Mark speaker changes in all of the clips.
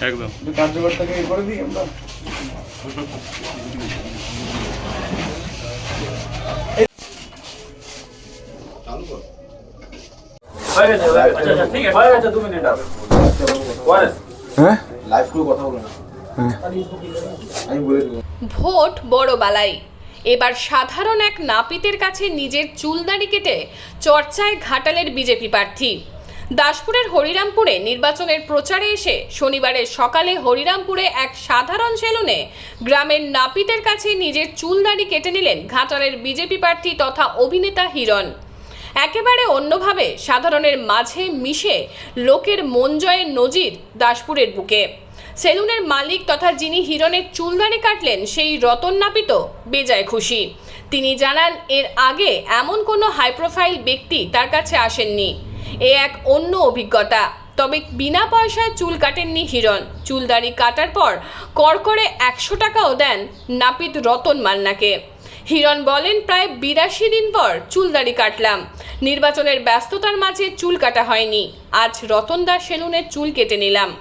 Speaker 1: একদম।
Speaker 2: কার্যকর্তাকে করে দিই আমরা। হ্যাঁ?
Speaker 3: লাইভ করে কথা বলো না। আমি বলে দেবো।
Speaker 4: ভোট বড় বালাই। এবার সাধারণ এক নাপিতের কাছে নিজের চুলদাড়ি কেটে চর্চায় ঘাটালের বিজেপি প্রার্থী। দাসপুরের হরিরামপুরে নির্বাচনের প্রচারে এসে শনিবারের সকালে হরিরামপুরে এক সাধারণ সেলুনে গ্রামের নাপিতের কাছে নিজের চুল দাড়ি কেটে নিলেন ঘাটালের বিজেপি প্রার্থী তথা অভিনেতা হিরণ। একেবারে অন্যভাবে সাধারণের মাঝে মিশে লোকের মন জয়ের নজির দাসপুরের বুকে। সেলুনের মালিক তথা যিনি হিরণের চুলদাড়ি কাটলেন, সেই রতন নাপিত বেজায় খুশি। তিনি জানান, এর আগে এমন কোনো হাই প্রোফাইল ব্যক্তি তার কাছে আসেননি। এ এক অন্য অভিজ্ঞতা। তবে বিনা পয়সায় চুল কাটেননি হিরণ। চুলদাড়ি কাটার পর করকরে একশো টাকাও দেন নাপিত রতন মান্নাকে। হিরণ বলেন, প্রায় বিরাশি দিন পর চুলদাড়ি কাটলাম। নির্বাচনের ব্যস্ততার মাঝে চুল কাটা হয়নি। আজ রতন দাস সেলুনের চুল কেটে নিলাম।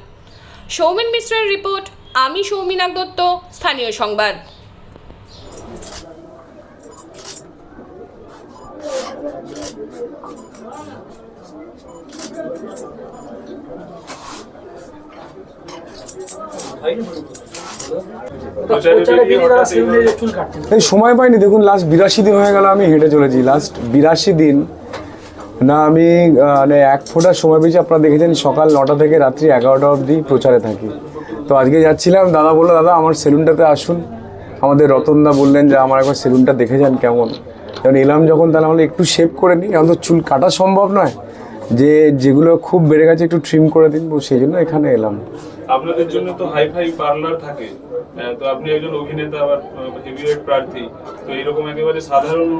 Speaker 4: সৌমেন মিশ্রের রিপোর্ট, আমি সৌমিনাক দত্ত, স্থানীয় সংবাদ।
Speaker 2: এই সময় পাইনি দেখুন লাস্ট বিরাশি দিন হয়ে গেল আমি হেঁটে চলেছি। লাস্ট বিরাশি দিন না আমি মানে এক ফোঁটার সময় পেয়েছি। আপনারা দেখেছেন সকাল নটা থেকে রাত্রি এগারোটা অবধি প্রচারে থাকি। তো আজকে যাচ্ছিলাম দাদা বলল দাদা আমার সেলুনটাতে আসুন। আমাদের রতনদা বললেন যে আমার একবার সেলুনটা দেখে যান কেমন। যখন এলাম যখন তাহলে আমরা একটু শেভ করে নিই। কারণ তো চুল কাটা সম্ভব নয়। যে যেগুলো খুব বেড়ে গেছে একটু ট্রিম করে দিন সেই জন্য এখানে এলাম।
Speaker 1: আপনাদের জন্য তো হাই ফাই পার্লার থাকে তো আপনি একজন অভিনেতা আবার হেভিওয়েট প্রার্থী তো এরকম একেবারে সাধারণ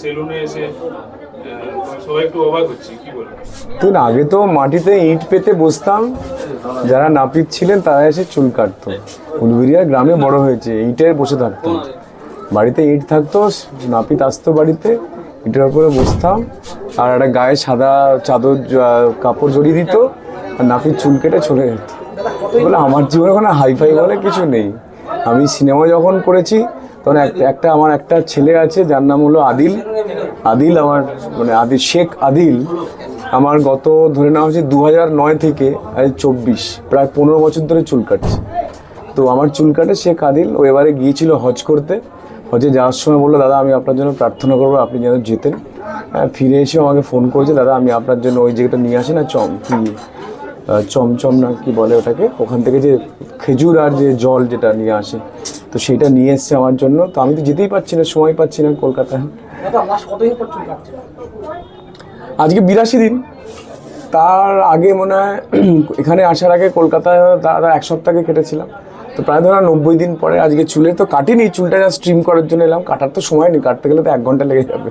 Speaker 1: সেলুনে এসে আহ, সবাই একটু অবাক হচ্ছে কি বলব
Speaker 2: দেখুন আগে তো মাটিতে ইট পেতে বসতাম। যারা নাপিত ছিলেন তারা এসে চুল কাটতো। উলবেরিয়া গ্রামে বড় হয়েছে ইটে বসে থাকতো বাড়িতে ইট থাকতো নাপিত আসতো বাড়িতে ইটের উপরে বসতাম। আর একটা গায়ে সাদা চাদর কাপড় জড়িয়ে দিত, আর নাপিত চুল কেটে চলে যেত। বলে আমার জীবনে কোনো হাইফাই বলে কিছু নেই। আমি সিনেমা যখন করেছি, তখন এক- একটা আমার একটা ছেলে আছে, যার নাম হলো আদিল। আদিল আমার মানে আদিল শেখ আদিল, আমার গত ধরে নেওয়া হচ্ছে দু হাজার নয় থেকে চব্বিশ, প্রায় পনেরো বছর ধরে চুল কাটছে। তো আমার চুল কাটে শেখ আদিল। ও এবারে গিয়েছিল হজ করতে। হজে যাওয়ার সময় বলল, দাদা, আমি আপনার জন্য প্রার্থনা করব, আপনি যেন যেতেন। হ্যাঁ, ফিরে এসে আমাকে ফোন করেছে দাদা আমি আপনার জন্য ওই জায়গাটা নিয়ে আসি না চম কি চমচম না কি বলে ওটাকে? ওখান থেকে যে খেজুর আর যে জল যেটা নিয়ে আসে তো সেটা নিয়ে এসছে আমার জন্য। তো আমি তো যেতেই পারছি না সময় পাচ্ছি না কলকাতায়। আজকে বিরাশি দিন। তার আগে মনে হয় এখানে আসার আগে কলকাতায় দাদা এক সপ্তাহ কেটেছিলাম। তো প্রায় ধরো নব্বই দিন পরে আজকে চুলে তো কাটিনি চুলটা যা স্ট্রিম করার জন্য এলাম। কাটার তো সময় নেই কাটতে গেলে তো এক ঘণ্টা লেগে যাবে।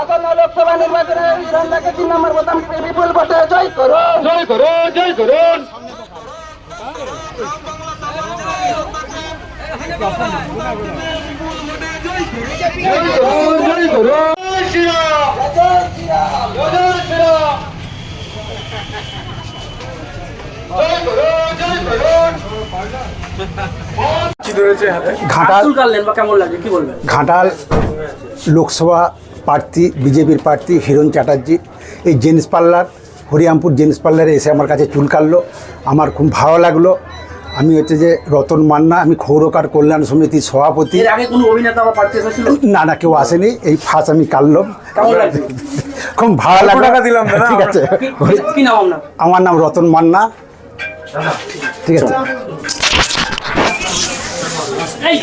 Speaker 5: আসন্ন লোকসভা নির্বাচনে বিধানটাকে তিন নম্বর বোতাম টিপে বিপুল ভোটে জয় করো জয় করো জয় করুন জয় করো শ্রীরাম জয় শ্রীরাম জয় জয় জয়
Speaker 6: ঘাটাল লোকসভা প্রার্থী বিজেপির প্রার্থী হিরণ চ্যাটার্জি এই জেন্টস পার্লার হরিরামপুর জেন্টস পার্লারে এসে আমার কাছে চুল কাটলো। আমার খুব ভালো লাগল। আমি হচ্ছে যে রতন মান্না আমি খৌরকার কল্যাণ সমিতির সভাপতি।
Speaker 7: এর আগে কোনো অভিনেতা বা প্রার্থী এসেছিল?
Speaker 6: না না কেউ আসেনি। এই ফার্স্ট আমি কাটলাম খুব ভালো লাগল।
Speaker 2: দিলাম
Speaker 6: ঠিক আছে। আমার নাম রতন মান্না। ঠিক আছে।
Speaker 7: এই!